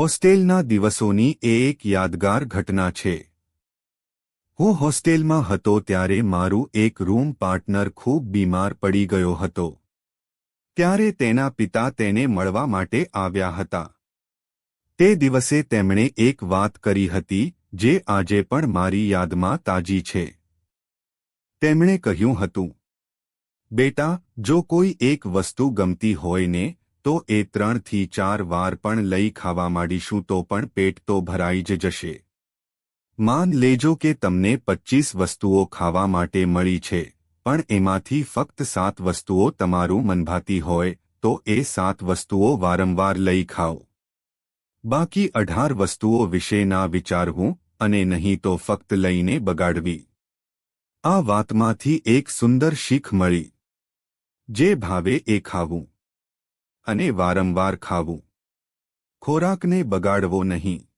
હોસ્ટેલના દિવસોની એ એક યાદગાર ઘટના છે. હું હોસ્ટેલમાં હતો ત્યારે મારું એક રૂમ પાર્ટનર ખૂબ બીમાર પડી ગયો હતો. ત્યારે તેના પિતા તેને મળવા માટે આવ્યા હતા. તે દિવસે તેમણે એક વાત કરી હતી, જે આજે પણ મારી યાદમાં તાજી છે. તેમણે કહ્યું હતું, બેટા, જો કોઈ એક વસ્તુ ગમતી હોય ને તો એ ત્રણથી ચાર વાર પણ લઈ ખાવા માંડીશું તો પણ પેટ તો ભરાઈ જ જશે. માન લેજો કે તમને પચ્ચીસ વસ્તુઓ ખાવા માટે મળી છે, પણ એમાંથી ફક્ત સાત વસ્તુઓ તમારું મનભાતી હોય, તો એ સાત વસ્તુઓ વારંવાર લઈ ખાઓ. બાકી અઢાર વસ્તુઓ વિશે ના વિચારવું, અને નહીં તો ફક્ત લઈને બગાડવી. આ વાતમાંથી એક સુંદર શીખ મળી. જે ભાવે એ ખાવું. અને વારંવાર ખાવું. ખોરાકને બગાડવો નહીં.